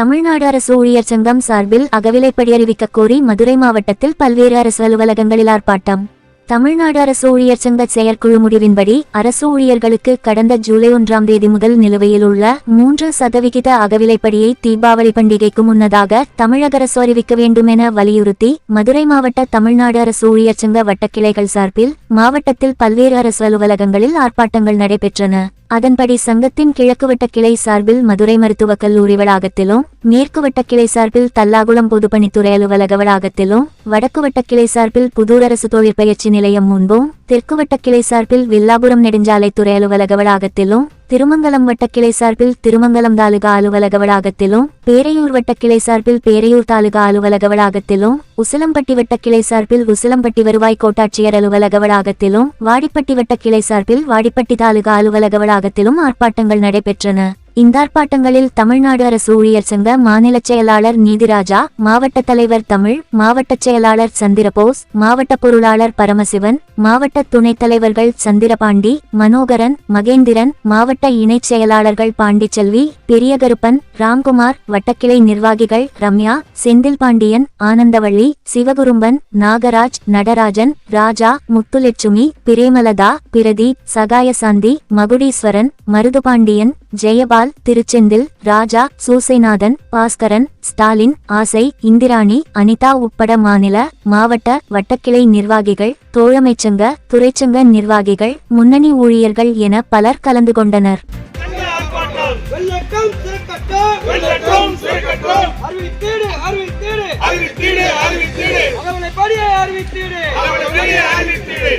தமிழ்நாடு அரசு ஊழியர் சங்கம் சார்பில் அகவிலைப்படி அறிவிக்கக் கோரி மதுரை மாவட்டத்தில் பல்வேறு அரசு அலுவலகங்களில் ஆர்ப்பாட்டம். தமிழ்நாடு அரசு ஊழியர் சங்க செயற்குழு முடிவின்படி அரசு ஊழியர்களுக்கு கடந்த ஜூலை ஒன்றாம் தேதி முதல் நிலுவையில் உள்ள மூன்று சதவிகித அகவிலைப்படியை தீபாவளி பண்டிகைக்கு முன்னதாக தமிழக அரசு அறிவிக்க வேண்டும் என வலியுறுத்தி மதுரை மாவட்ட தமிழ்நாடு அரசு ஊழியர் சங்க வட்டக்கிளைகள் சார்பில் மாவட்டத்தில் பல்வேறு அரசு அலுவலகங்களில் ஆர்ப்பாட்டங்கள் நடைபெற்றன. அதன்படி சங்கத்தின் கிழக்கு வட்ட கிளை சார்பில் மதுரை மருத்துவக் கல்லூரி வளாகத்திலும் மேற்கு வட்ட கிளை சார்பில் தல்லாகுளம் பொதுப்பணித்துறை அலுவலக வளாகத்திலும் வடக்கு வட்ட கிளை சார்பில் புதூர் அரசு தொழிற்பயிற்சி நிலையம் முன்பும் தெற்கு வட்ட சார்பில் வில்லாபுரம் நெடுஞ்சாலைத்துறை அலுவலக வளாகத்திலும் திருமங்கலம் வட்டக்கிளை சார்பில் திருமங்கலம் தாலுகா அலுவலக வளாகத்திலும் பேரையூர் வட்டக்கிளை கிளை சார்பில் பேரையூர் தாலுகா அலுவலக வளாகத்திலும் உசிலம்பட்டி வட்டக்கிளை சார்பில் உசிலம்பட்டி வருவாய் கோட்டாட்சியர் அலுவலக வளாகத்திலும் வாடிப்பட்டி வட்ட கிளை சார்பில் வாடிப்பட்டி தாலுகா அலுவலக வளாகத்திலும் ஆர்ப்பாட்டங்கள் நடைபெற்றன. இந்த ஆர்ப்பாட்டங்களில் தமிழ்நாடு அரசு ஊழியர் சங்க மாநில செயலாளர் நீதிராஜா மாவட்ட தலைவர் தமிழ் மாவட்ட செயலாளர் சந்திரபோஸ் மாவட்ட பொருளாளர் பரமசிவன் மாவட்ட துணைத் தலைவர்கள் சந்திரபாண்டி மனோகரன் மகேந்திரன் மாவட்ட இணைச் செயலாளர்கள் பாண்டிச்செல்வி பெரியகருப்பன் ராம்குமார் வட்டக்கிளை நிர்வாகிகள் ரம்யா செந்தில் பாண்டியன் ஆனந்தவள்ளி சிவகுரும்பன் நாகராஜ் நடராஜன் ராஜா முத்துலட்சுமி பிரேமலதா பிரதீப் சகாயசாந்தி மகுடீஸ்வரன் மருதுபாண்டியன் ஜெயபால் திருச்செந்தில் ராஜா சூசைநாதன் பாஸ்கரன் ஸ்டாலின் ஆசை இந்திராணி அனிதா உட்பட மாநில மாவட்ட வட்டக்கிளை நிர்வாகிகள் தோழமைச்சங்க துறைச்சங்க நிர்வாகிகள் முன்னணி ஊழியர்கள் என பலர் கலந்து கொண்டனர்.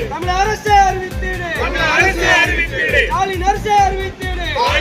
தமிழ் அரசை அறிவித்தீடு. தமிழ் அரசு அறிவித்தீடு. ஸ்டாலின் அரசை அறிவித்தீடு.